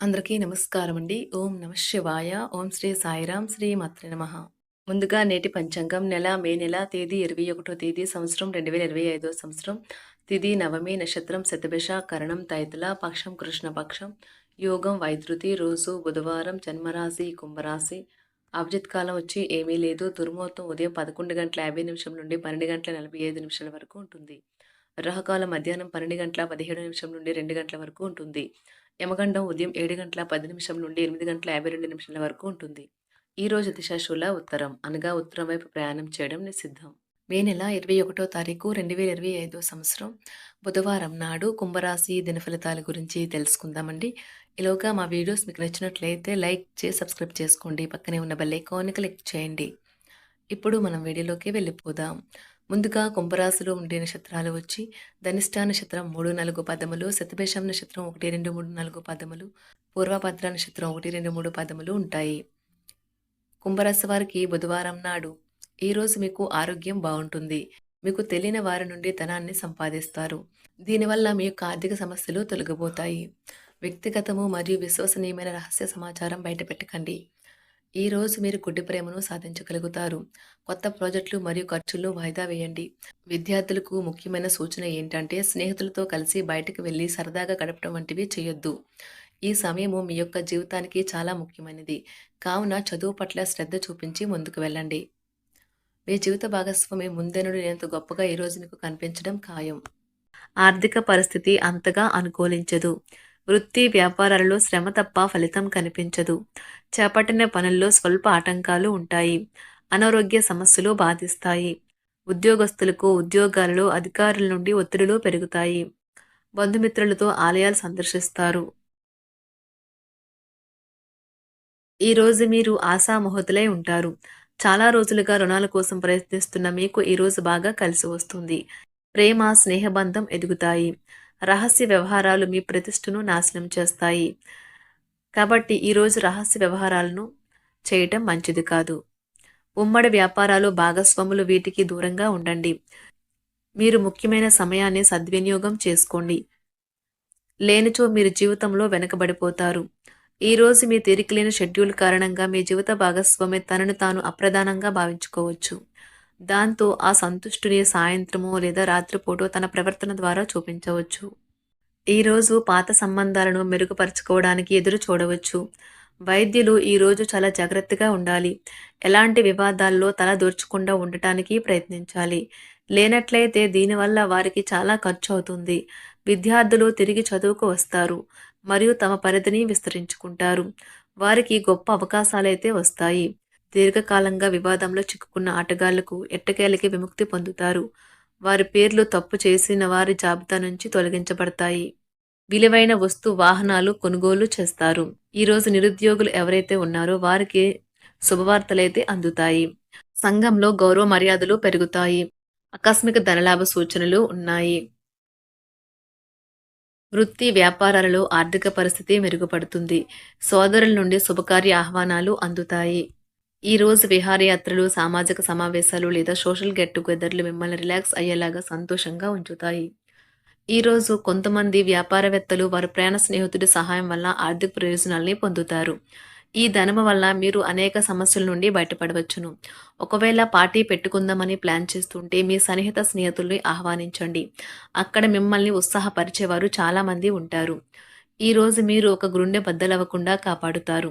అందరికీ నమస్కారం అండి. ఓం నమ శివాయ. ఓం శ్రీ సాయిరాం శ్రీ మాత్ర నమ. ముందుగా నేటి పంచాంగం నెల మే నెల తేదీ ఇరవై ఒకటో తేదీ సంవత్సరం రెండు వేల ఇరవై ఐదో సంవత్సరం. తిది నవమి నక్షత్రం శతభిష కరణం తైతుల పక్షం కృష్ణపక్షం యోగం వైద్యుతి రోజు బుధవారం జన్మరాశి కుంభరాశి. అభిజిత్ కాలం వచ్చి ఏమీ లేదు. దుర్ముహూర్తం ఉదయం పదకొండు గంటల యాభై నిమిషం నుండి పన్నెండు గంటల నలభై ఐదు నిమిషాల వరకు ఉంటుంది. రహకాల మధ్యాహ్నం పన్నెండు గంటల పదిహేడు నిమిషం నుండి రెండు గంటల వరకు ఉంటుంది. యమగండం ఉదయం ఏడు గంటల పది నిమిషం నుండి ఎనిమిది గంటల యాభై రెండు నిమిషాల వరకు ఉంటుంది. ఈ రోజు దిశాశూల ఉత్తరం. అనగా ఉత్తరం వైపు ప్రయాణం చేయడం నిషిద్ధం. మే నెల ఇరవై ఒకటో తారీఖు రెండు వేల ఇరవై ఐదో సంవత్సరం బుధవారం నాడు కుంభరాశి దినఫలితాల గురించి తెలుసుకుందామండి. ఈలోగా మా వీడియోస్ మీకు నచ్చినట్లయితే లైక్ చేసి సబ్స్క్రైబ్ చేసుకోండి. పక్కనే ఉన్న బెల్ ఐకాన్ని క్లిక్ చేయండి. ఇప్పుడు మనం వీడియోలోకి వెళ్ళిపోదాం. ముందుగా కుంభరాశిలో ఉండే నక్షత్రాలు వచ్చి ధనిష్టా నక్షత్రం మూడు నాలుగు పదములు శతభేషం నక్షత్రం ఒకటి రెండు మూడు నాలుగు పదములు పూర్వభద్ర నక్షత్రం ఒకటి రెండు మూడు పదములు ఉంటాయి. కుంభరాశి వారికి బుధవారం నాడు ఈరోజు మీకు ఆరోగ్యం బాగుంటుంది. మీకు తెలియని వారి నుండి ధనాన్ని సంపాదిస్తారు. దీనివల్ల మీ యొక్క ఆర్థిక సమస్యలు తొలగిపోతాయి. వ్యక్తిగతము మరియు విశ్వసనీయమైన రహస్య సమాచారం బయటపెట్టకండి. ఈ రోజు మీరు గుడ్డి ప్రేమను సాధించగలుగుతారు. కొత్త ప్రాజెక్టులు మరియు ఖర్చులు వాయిదా వేయండి. విద్యార్థులకు ముఖ్యమైన సూచన ఏంటంటే స్నేహితులతో కలిసి బయటకు వెళ్ళి సరదాగా గడపడం వంటివి చేయొద్దు. ఈ సమయము మీ యొక్క జీవితానికి చాలా ముఖ్యమైనది. కావున చదువు పట్ల శ్రద్ధ చూపించి ముందుకు వెళ్ళండి. మీ జీవిత భాగస్వామి ముందెనుడు లేనంత గొప్పగా ఈరోజు మీకు కనిపించడం ఖాయం. ఆర్థిక పరిస్థితి అంతగా అనుకూలించదు. వృత్తి వ్యాపారాలలో శ్రమ తప్ప ఫలితం కనిపించదు. చేపట్టిన పనుల్లో స్వల్ప ఆటంకాలు ఉంటాయి. అనారోగ్య సమస్యలు బాధిస్తాయి. ఉద్యోగస్తులకు ఉద్యోగాలలో అధికారుల నుండి ఒత్తిడులు పెరుగుతాయి. బంధుమిత్రులతో ఆలయాలు సందర్శిస్తారు. ఈ రోజు మీరు ఆశామహతులై ఉంటారు. చాలా రోజులుగా రుణాల కోసం ప్రయత్నిస్తున్న మీకు ఈరోజు బాగా కలిసి వస్తుంది. ప్రేమ స్నేహబంధం ఎదుగుతాయి. రహస్య వ్యవహారాలు మీ ప్రతిష్టను నాశనం చేస్తాయి. కాబట్టి ఈరోజు రహస్య వ్యవహారాలను చేయటం మంచిది కాదు. ఉమ్మడి వ్యాపారాలు భాగస్వాములు వీటికి దూరంగా ఉండండి. మీరు ముఖ్యమైన సమయాన్ని సద్వినియోగం చేసుకోండి. లేనిచో మీరు జీవితంలో వెనకబడిపోతారు. ఈరోజు మీ తీరికలేని షెడ్యూల్ కారణంగా మీ జీవిత భాగస్వామి తనను తాను అప్రధానంగా భావించుకోవచ్చు. దాంతో ఆ సంతుష్టుని సాయంత్రమో లేదా రాత్రిపూటో తన ప్రవర్తన ద్వారా చూపించవచ్చు. ఈరోజు పాత సంబంధాలను మెరుగుపరచుకోవడానికి ఎదురు చూడవచ్చు. వైద్యులు ఈరోజు చాలా జాగ్రత్తగా ఉండాలి. ఎలాంటి వివాదాల్లో తల దూర్చకుండా ఉండటానికి ప్రయత్నించాలి. లేనట్లయితే దీనివల్ల వారికి చాలా ఖర్చు అవుతుంది. విద్యార్థులు తిరిగి చదువుకు వస్తారు. మరియు తమ పరిధిని విస్తరించుకుంటారు. వారికి గొప్ప అవకాశాలైతే వస్తాయి. దీర్ఘకాలంగా వివాదంలో చిక్కుకున్న ఆటగాళ్ళకు ఎట్టకేలకి విముక్తి పొందుతారు. వారి పేర్లు తప్పు చేసిన వారి జాబితా నుంచి తొలగించబడతాయి. విలువైన వస్తు వాహనాలు కొనుగోలు చేస్తారు. ఈరోజు నిరుద్యోగులు ఎవరైతే ఉన్నారో వారికి శుభవార్తలైతే అందుతాయి. సంఘంలో గౌరవ మర్యాదలు పెరుగుతాయి. ఆకస్మిక ధనలాభ సూచనలు ఉన్నాయి. వృత్తి వ్యాపారాలలో ఆర్థిక పరిస్థితి మెరుగుపడుతుంది. సోదరుల నుండి శుభకార్య ఆహ్వానాలు అందుతాయి. ఈ రోజు విహారయాత్రలు సామాజిక సమావేశాలు లేదా సోషల్ గెట్ టుగెదర్లు మిమ్మల్ని రిలాక్స్ అయ్యేలాగా సంతోషంగా ఉంచుతాయి. ఈరోజు కొంతమంది వ్యాపారవేత్తలు వారి ప్రయాణ స్నేహితుడి సహాయం వల్ల ఆర్థిక ప్రయోజనాల్ని పొందుతారు. ఈ ధనము వల్ల మీరు అనేక సమస్యల నుండి బయటపడవచ్చును. ఒకవేళ పార్టీ పెట్టుకుందామని ప్లాన్ చేస్తుంటే మీ సన్నిహిత స్నేహితుల్ని ఆహ్వానించండి. అక్కడ మిమ్మల్ని ఉత్సాహపరిచేవారు చాలామంది ఉంటారు. ఈరోజు మీరు ఒక గుండె బద్దలవ్వకుండా కాపాడుతారు.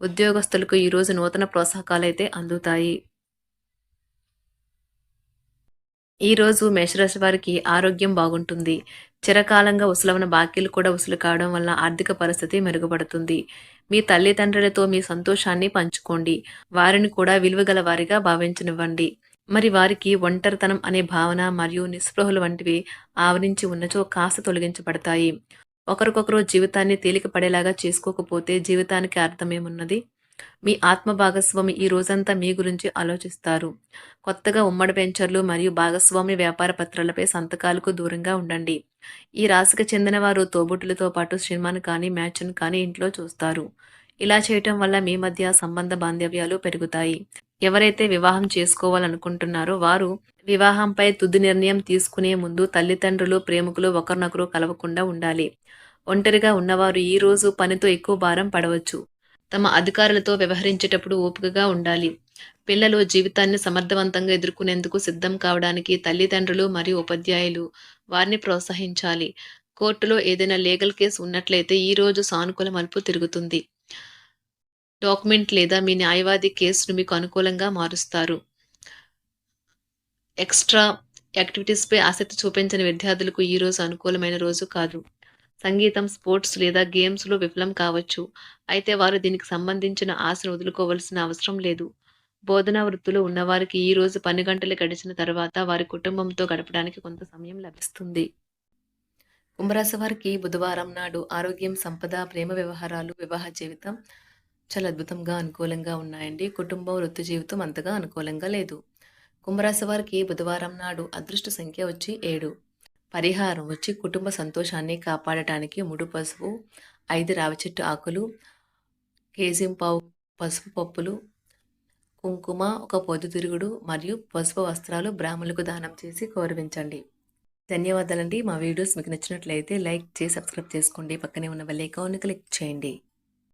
ఉద్యోగస్తులకు ఈ రోజు నూతన ప్రోత్సాహకాలైతే అందుతాయి. ఈ రోజు మేషరాశి వారికి ఆరోగ్యం బాగుంటుంది. చిరకాలంగా ఉసలవన బాకీలు కూడా ఉసులు కావడం వల్ల ఆర్థిక పరిస్థితి మెరుగుపడుతుంది. మీ తల్లిదండ్రులతో మీ సంతోషాన్ని పంచుకోండి. వారిని కూడా విలువగల వారిగా భావించనివ్వండి. మరి వారికి ఒంటరితనం అనే భావన మరియు నిస్పృహలు వంటివి ఆవరించి ఉన్నచో కాస్త తొలగించబడతాయి. ఒకరికొకరు జీవితాన్ని తేలిక పడేలాగా చేసుకోకపోతే జీవితానికి అర్థమేమున్నది? మీ ఆత్మ భాగస్వామి ఈ రోజంతా మీ గురించి ఆలోచిస్తారు. కొత్తగా ఉమ్మడి వెంచర్లు మరియు భాగస్వామి వ్యాపార పత్రాలపై సంతకాలకు దూరంగా ఉండండి. ఈ రాశికి చెందిన వారు తోబుట్టులతో పాటు సినిమాను కానీ మ్యాచ్ను కానీ ఇంట్లో చూస్తారు. ఇలా చేయటం వల్ల మీ మధ్య సంబంధ బాంధవ్యాలు పెరుగుతాయి. ఎవరైతే వివాహం చేసుకోవాలనుకుంటున్నారో వారు వివాహంపై తుది నిర్ణయం తీసుకునే ముందు తల్లిదండ్రులు ప్రేమికులు ఒకరినొకరు కలవకుండా ఉండాలి. ఒంటరిగా ఉన్నవారు ఈ రోజు పనితో ఎక్కువ భారం పడవచ్చు. తమ అధికారులతో వ్యవహరించేటప్పుడు ఓపికగా ఉండాలి. పిల్లలు జీవితాన్ని సమర్థవంతంగా ఎదుర్కొనేందుకు సిద్ధం కావడానికి తల్లిదండ్రులు మరియు ఉపాధ్యాయులు వారిని ప్రోత్సహించాలి. కోర్టులో ఏదైనా లీగల్ కేసు ఉన్నట్లయితే ఈ రోజు సానుకూల మలుపు తిరుగుతుంది. డాక్యుమెంట్ లేదా మీ న్యాయవాది కేసును మీకు అనుకూలంగా మారుస్తారు. ఎక్స్ట్రా యాక్టివిటీస్పై ఆసక్తి చూపించని విద్యార్థులకు ఈ రోజు అనుకూలమైన రోజు కాదు. సంగీతం స్పోర్ట్స్ లేదా గేమ్స్లో విఫలం కావచ్చు. అయితే వారు దీనికి సంబంధించిన ఆశను వదులుకోవాల్సిన అవసరం లేదు. బోధనా వృత్తిలో ఉన్నవారికి ఈ రోజు పని గంటలు గడిచిన తర్వాత వారి కుటుంబంతో గడపడానికి కొంత సమయం లభిస్తుంది. కుంభరాశి వారికి బుధవారం నాడు ఆరోగ్యం సంపద ప్రేమ వ్యవహారాలు వివాహ జీవితం చాలా అద్భుతంగా అనుకూలంగా ఉన్నాయండి. కుటుంబం వృత్తి జీవితం అంతగా అనుకూలంగా లేదు. కుంభరాశి వారికి బుధవారం నాడు అదృష్ట సంఖ్య వచ్చి ఏడు. పరిహారం వచ్చి కుటుంబ సంతోషాన్ని కాపాడటానికి ముడు పసుపు ఐదు రావి చెట్టు ఆకులు కేజీ పావు పసుపు పప్పులు కుంకుమ ఒక పొద్దుతిరుగుడు మరియు పసుపు వస్త్రాలు బ్రాహ్మణులకు దానం చేసి గౌరవించండి. ధన్యవాదాలండి. మా వీడియోస్ మీకు నచ్చినట్లయితే లైక్ చేసి సబ్స్క్రైబ్ చేసుకోండి. పక్కనే ఉన్న బెల్ ఐకాన్ని క్లిక్ చేయండి.